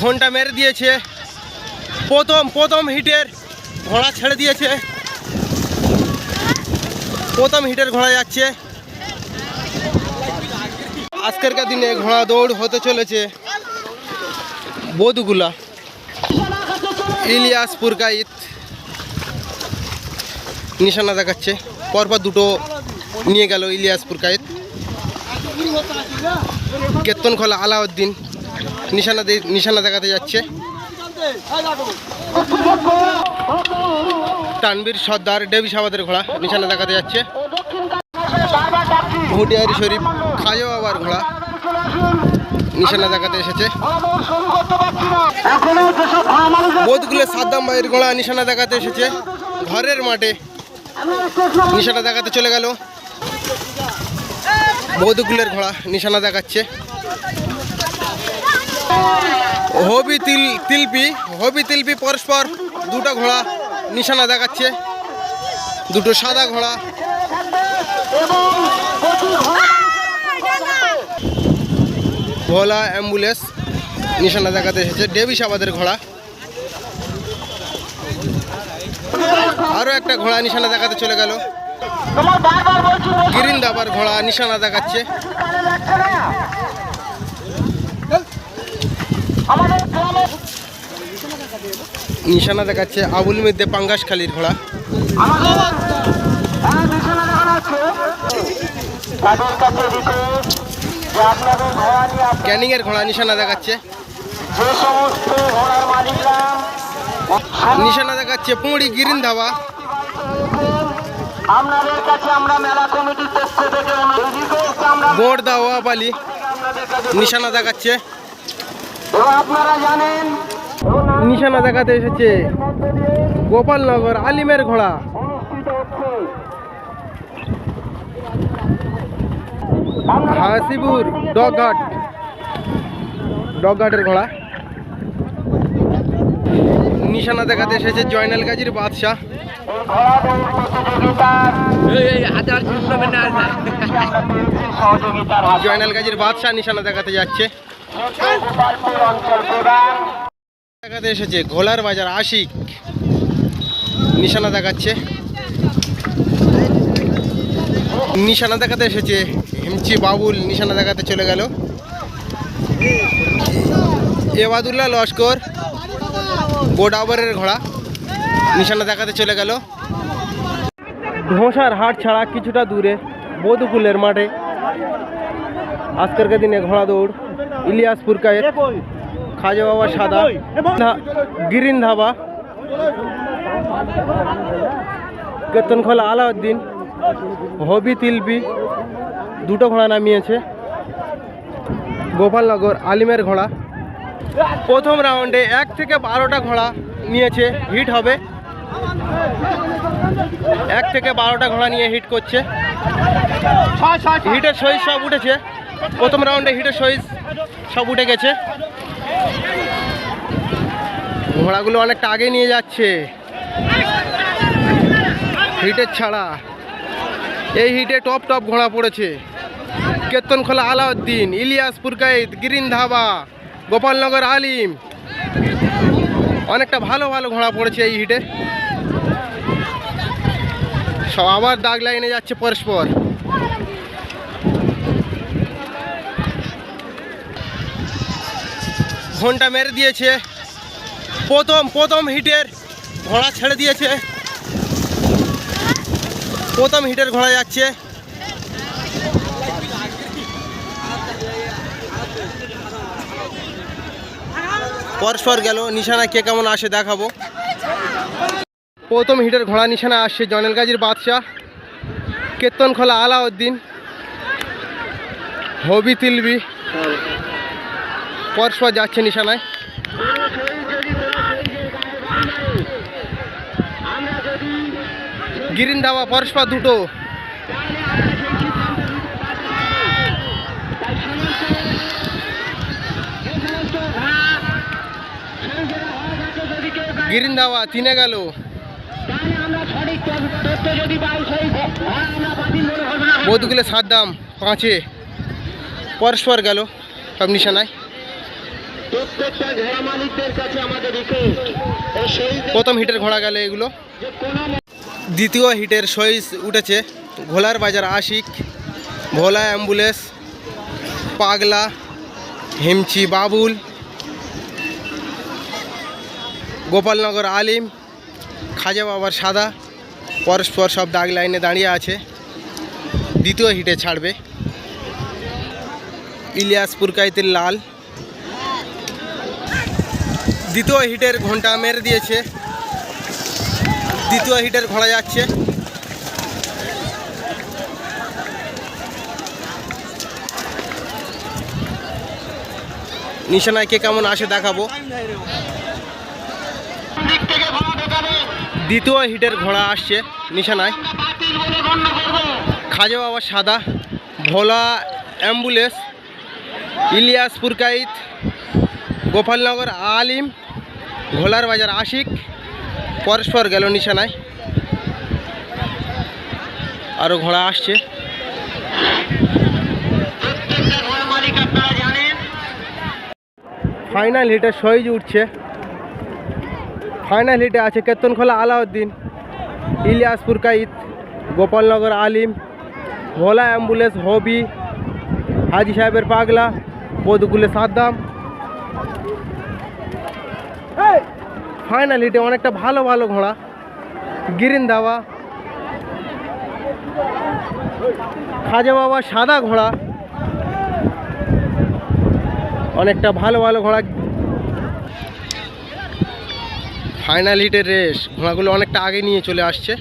ঘণ্টা মেরে দিয়েছে। প্রথম প্রথম হিটের ঘোড়া ছেড়ে দিয়েছে। প্রথম হিটের ঘোড়া যাচ্ছে। আজকেরকার দিনে ঘোড়া দৌড় হতে চলেছে বোধগুলা ইলিয়াস পুরকাইত নিশানা দেখাচ্ছে। পরপর দুটো নিয়ে গেল ইলিয়াস পুরকাইত। কেতন খোলা আলাউদ্দিন। নিশানা নিশানা দেখাতে যাচ্ছে। তানবীর সর্দার, ডেবি সাবাদের ঘোড়া নিশানা দেখাতে যাচ্ছে। ভুটিয়ারি শরীফ খাজা বাবার ঘোড়া নিশানা দেখাতে এসেছে। বোধগুলো সাদ্দাম ভাইয়ের ঘোড়া নিশানা দেখাতে এসেছে। ঘরের মাঠে নিশানা দেখাতে চলে গেল। বৌদ্ধগুলের ঘোড়া নিশানা দেখাচ্ছে। হবি তিল তিলপি, হবি তিলপি পরস্পর দুটো ঘোড়া নিশানা দেখাচ্ছে, দুটো সাদা ঘোড়া। ভোলা অ্যাম্বুলেন্স নিশানা দেখাতে এসেছে ডেভিস আবাদের ঘোড়া। আরও একটা ঘোড়া নিশানা দেখাতে চলে গেল। গিরিন দাবার ঘোড়া নিশানা দেখাচ্ছে। নিশানা দেখাচ্ছে আবুল মিদ্দে পাঙ্গাস খালির ঘোড়া। ক্যানিং এর ঘোড়া নিশানা দেখাচ্ছে। নিশানা দেখাচ্ছে পুঁড়ি গিরিন ধাবা। আপনাদের কাছে গোড় দাওয়া পালি। নিশানা দেখাচ্ছে। নিশানা দেখাতে এসেছে গোপালনগর আলিমের ঘোড়া। হাসিপুর ডগঘাট ডগঘাটের ঘোড়া। নিশানা দেখাতে এসেছে জয়নাল গাজীর বাদশাহ। জয়নাল গাজীর বাদশাহ নিশানা দেখাতে যাচ্ছে। দেখাতে এসেছে ঘোলার বাজার আশিক। নিশানা দেখাচ্ছে। নিশানা দেখাতে এসেছে হেমচি বাবুল, নিশানা দেখাতে চলে গেল। এবাদুল্লাহ লস্কর গোডাবরের ঘোড়া। নিশানা দেখাতে চলে গেল। ধোসার হাট ছাড়া কিছুটা দূরে বধুকুলের মাঠে। আজকেরকার দিনে ঘোড়া দৌড়। ইলিয়াসপুর কায়ের খাজা বাবা সাদা। গিরিন ধাবা। কেতনখোলা আলাউদ্দিন। হবি তিলবি দুটো ঘোড়া নামিয়েছে। গোপালনগর আলিমের ঘোড়া। প্রথম রাউন্ডে এক থেকে বারোটা ঘোড়া নিয়েছে হিট হবে। এক থেকে বারোটা ঘোড়া নিয়ে হিট করছে। হিটের সইজ সব উঠেছে। প্রথম রাউন্ডে হিটের সইজ সব উঠে গেছে। ঘোড়াগুলো অনেকটা আগে নিয়ে যাচ্ছে। হিটের ছাড়া। এই হিটে টপ টপ ঘোড়া পড়েছে। কেতনখোলা আলাউদ্দিন, ইলিয়াস পুরকাইত গিরিন ধাবা, গোপালনগর আলিম। অনেকটা ভালো ভালো ঘোড়া পড়েছে এই হিটে। সব আবার দাগ লাইনে যাচ্ছে পরস্পর। ঘণ্টা মেরে দিয়েছে। প্রথম প্রথম হিটের ঘোড়া ছেড়ে দিয়েছে। প্রথম হিটের ঘোড়া যাচ্ছে। পরস্পর গেল। নিশানা কে কেমন আসে দেখাবো। প্রথম হিটের ঘোড়া নিশানা আসছে জনেল গাজীর বাদশাহ। কেতন খোলা আলাউদ্দিন। হবি তিলবি। পরস্পর যাচ্ছে নিশানায়। গিরিন ধাবা পরস্পর দুটো। গিরিন ধাবা তিনে গেল। বধুগুলো সাত দাম পাঁচে। পরস্পর গেল সব নিশানায়। প্রত্যেকটা ঘোড়া মালিকদের কাছে আমাদের রিকোয়েস্ট প্রথম হিটের ঘোড়া গেল এগুলো। দ্বিতীয় হিটের সইস উঠেছে ঘোলার বাজার আশিক ভোলা অ্যাম্বুলেন্স পাগলা হিমচি বাবুল গোপালনগর আলিম খাজা বাবার সাদা পরস্পর সব দাগ লাইনে দাঁড়িয়ে আছে। দ্বিতীয় হিটে ছাড়বে। ইলিয়াসপুর কাইতের লাল। দ্বিতীয় হিটের ঘণ্টা মেরে দিয়েছে। দ্বিতীয় হিটের ঘোড়া যাচ্ছে। নিশানায় কে কেমন আসে দেখাবো। দ্বিতীয় হিটের ঘোড়া আসছে নিশানায়। খাজা বাবা সাদা। ভোলা অ্যাম্বুলেন্স, ইলিয়াস পুরকাইত গোপালনগর, আলিম, ঘোলার বাজার, আশিক, পরস্পর গেল নিশানায়। আরও ঘোড়া আসছে। ফাইনাল হিটে সইজ উঠছে। ফাইনাল হিটে আছে কেতনখোলা আলাউদ্দিন ইলিয়াসপুর কাইত গোপালনগর, আলিম ভোলা অ্যাম্বুলেন্স, হবি, হাজি সাহেবের পাগলা বদুকুলে সাদ্দাম। ফাইনাল হিটে অনেকটা ভালো ভালো ঘোড়া। গিরিন ধাবা খাজা বাবা সাদা ঘোড়া। অনেকটা ভালো ভালো ঘোড়া। ফাইনাল হিটের রেস ঘোড়াগুলো অনেকটা আগে নিয়ে চলে আসছে।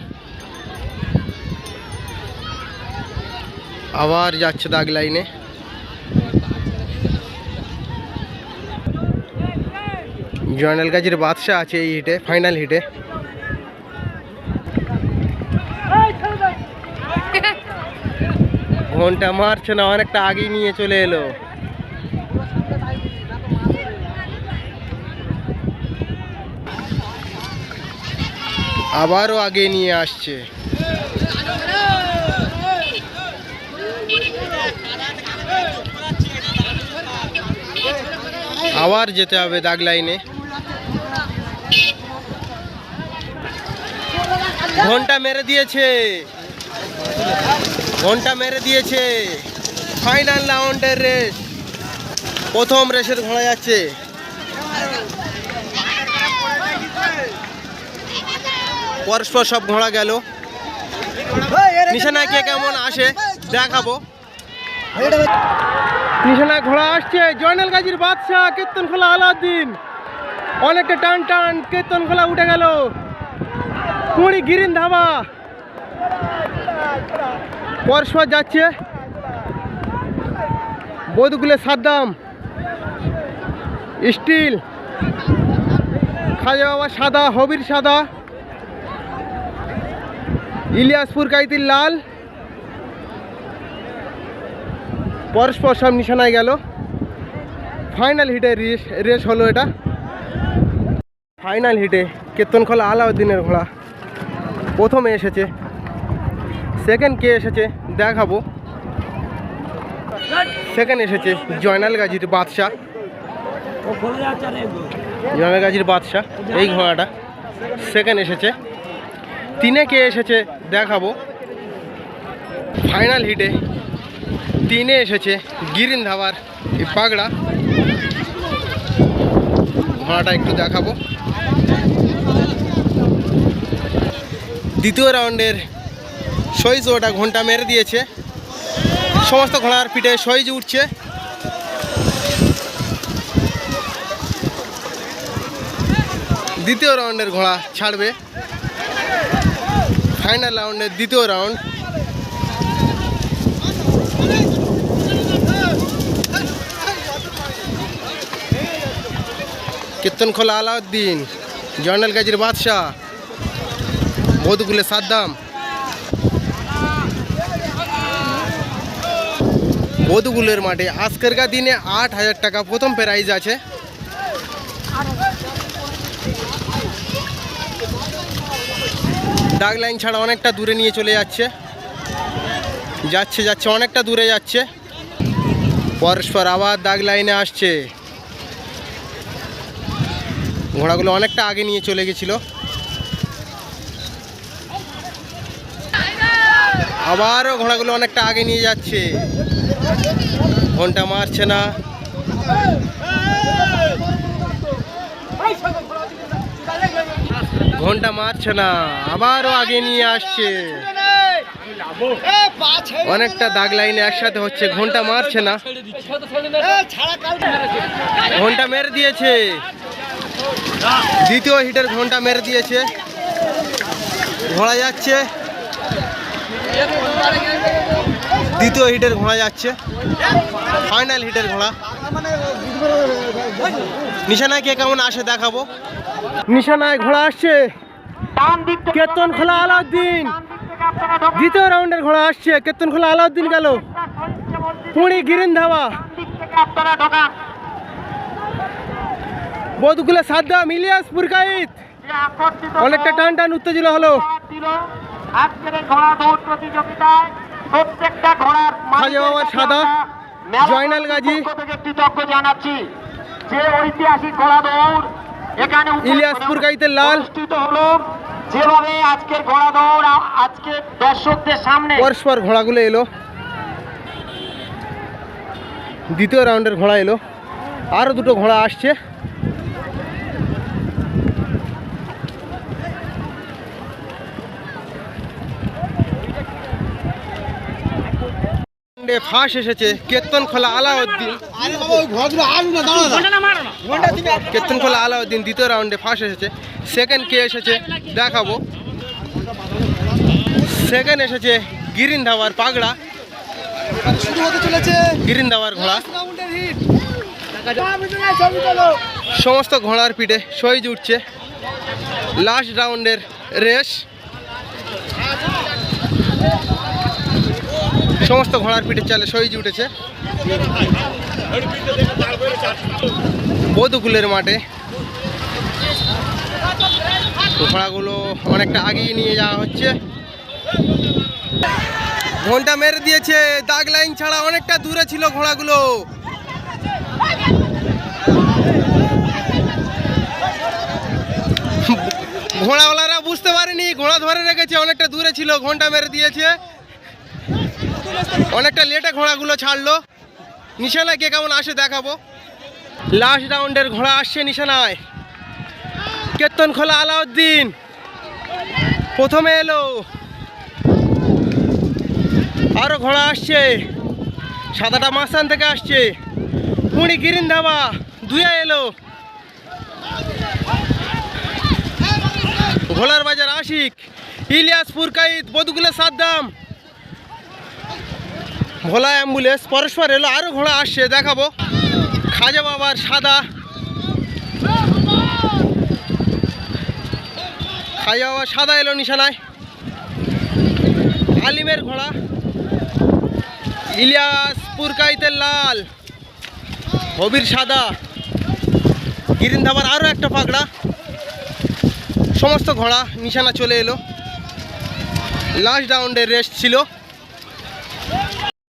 আবার যাচ্ছে দাগ লাইনে। জয়নাল গাজীর বাদশা আছে এই হিটে ফাইনাল হিটে। ঘণ্টা মারছে না, অনেকটা আগেই নিয়ে চলে এলো। আবারও আগে নিয়ে আসছে। আবার যেতে হবে দাগ লাইনে। ঘণ্টা মেরে দিয়েছে। ঘণ্টা মেরে দিয়েছে। ফাইনাল রাউন্ডের রেস প্রথম রেসের ঘোড়া যাচ্ছে। পরস্পর সব ঘোড়া গেল। নিশানায় কে কেমন আসে দেখাবো। নিশানায় ঘোড়া আসছে। জয়নাল গাজীর বাদশাহ কীর্তন খোলা আলাউদ্দিন। অনেকটা টান টান কীর্তন খোলা উঠে গেল। কুড়ি গিরিন ধাবা পরস্পর যাচ্ছে। বধুগুলে সাদ্দাম। স্টিল। খাজা বাবা সাদা, হবির সাদা। ইলিয়াসপুর কাইতির লাল। পরস্পর সব নিশানায় গেল। ফাইনাল হিটে রেস রেস হলো এটা। ফাইনাল হিটে কেতনখোলা আলাউদ্দিনের ঘোড়া। প্রথমে এসেছে। সেকেন্ড কে এসেছে, দেখাবো। সেকেন্ড এসেছে জয়নাল গাজীর বাদশাহ। জয়নাল গাজীর বাদশাহ, এই ঘোড়াটা। সেকেন্ড এসেছে। তিনে কে এসেছে, দেখাবো। ফাইনাল হিটে তিনে এসেছে গিরিন ধাবার পাগড়া। ঘোড়াটা একটু দেখাবো। দ্বিতীয় রাউন্ডের সইজ ওটা ঘণ্টা মেরে দিয়েছে। সমস্ত ঘোড়ার পিঠে সইজ উঠছে। দ্বিতীয় রাউন্ডের ঘোড়া ছাড়বে। ফাইনাল রাউন্ডের দ্বিতীয় রাউন্ড। কীর্তনখোলা আলাউদ্দিন, জয়নাল গাজীর বাদশাহ। বধুগুলে দাম। বধুগুলের মাঠে আজকেরকার দিনে আট হাজার টাকা প্রথম প্রাইজ আছে। ডাক লাইন ছাড়া অনেকটা দূরে নিয়ে চলে যাচ্ছে। যাচ্ছে যাচ্ছে, অনেকটা দূরে যাচ্ছে। পরস্পর আবার দাগ লাইনে আসছে। ঘোড়াগুলো অনেকটা আগে নিয়ে চলে গেছিল। আবারও ঘোড়াগুলো অনেকটা আগে নিয়ে যাচ্ছে। ঘণ্টা মারছে না। ঘণ্টা মারছে না, আবারও আগে নিয়ে আসছে। অনেকটা দাগ লাইনে একসাথে হচ্ছে, ঘণ্টা মারছে না। ঘণ্টা মেরে দিয়েছে। দ্বিতীয় হিটের ঘণ্টা মেরে দিয়েছে। ঘোড়া যাচ্ছে। দ্বিতীয় হিটের ঘোড়া যাচ্ছে। ফাইনাল হিটের ঘোড়া। নিশানায় কে কেমন আসে দেখাবো। নিশানায় ঘোড়া আসছে। কেতন খোলা আলাউদ্দিন। দ্বিতীয় রাউন্ডের ঘোড়া আসছে। কেতন খোলা আলাউদ্দিন গেল। পুঁড়ি গিরিন ধাবা বোধগুলো সাদ্দাম, ইলিয়াস পুরকাইত। অনেকটা টান টান উত্তেজিত হলো। আজকের এই ঘোড়া দৌড় প্রতিযোগিতায় প্রত্যেকটা ঘোড়ার সাদা, জয়নাল গাজী। থেকে কৃতজ্ঞ জানাচ্ছি যে ঐতিহাসিক ঘোড়া দৌড় এখানে উপ- ইলিয়াস পুরকাইতের লাল। অনুষ্ঠিত হলো যেভাবে আজকের ঘোড়া দৌড় আজকে দর্শকদের সামনে পরস্পর ঘোড়াগুলো এলো দ্বিতীয় রাউন্ডের ঘোড়া এলো আরও দুটো ঘোড়া আসছে ফাঁস এসেছে। কেতন খোলা আলাউদ্দিন। কেতন খোলা আলাউদ্দিন দ্বিতীয় রাউন্ডে ফাঁস এসেছে। সেকেন্ড কে এসেছে? দেখাবো। সেকেন্ড এসেছে গিরিন ধাওয়ার পাগড়া। চলেছে গিরিন ধাওয়ার ঘোড়া। সমস্ত ঘোড়ার পিঠে সইজ উঠছে। লাস্ট রাউন্ডের রেস সমস্ত ঘোড়ার পিঠে চালে, সইজ উঠেছে। বধুকুলের মাঠে। ঘোড়াগুলো অনেকটা আগিয়ে নিয়ে যাওয়া হচ্ছে। ঘণ্টা মেরে দিয়েছে, দাগ লাইন ছাড়া অনেকটা দূরে ছিল ঘোড়াগুলো। ঘোড়াওয়ালারা বুঝতে পারেনি, ঘোড়া ধরে রেখেছে, অনেকটা দূরে ছিল ঘণ্টা মেরে দিয়েছে। অনেকটা লেটে ঘোড়াগুলো ছাড়লো। নিশানায় কে কেমন আসে দেখাবো। লাস্ট রাউন্ডের ঘোড়া আসছে নিশানায়। কেতন খোলা আলাউদ্দিন। প্রথমে এলো। আরও ঘোড়া আসছে। সাদাটা মাস্তান থেকে আসছে। পুঁড়ি গিরিন ধাবা দুয়ে এলো। ঘোলার বাজার আশিক। ইলিয়াসপুর কাইত বদুগুলা সাদ্দাম। ভোলা অ্যাম্বুলেন্স পরস্পর এলো আরও ঘোড়া আসছে, দেখাবো। খাজা বাবার সাদা। খাজা বাবার সাদা এলো নিশানায়। আলিমের ঘোড়া। ইলিয়াস কাইতের লাল। হবির সাদা। গিরিন ধাবার আরও একটা পাকড়া সমস্ত ঘোড়া, নিশানা চলে এলো। লাস্ট রাউন্ডের রেস্ট ছিল।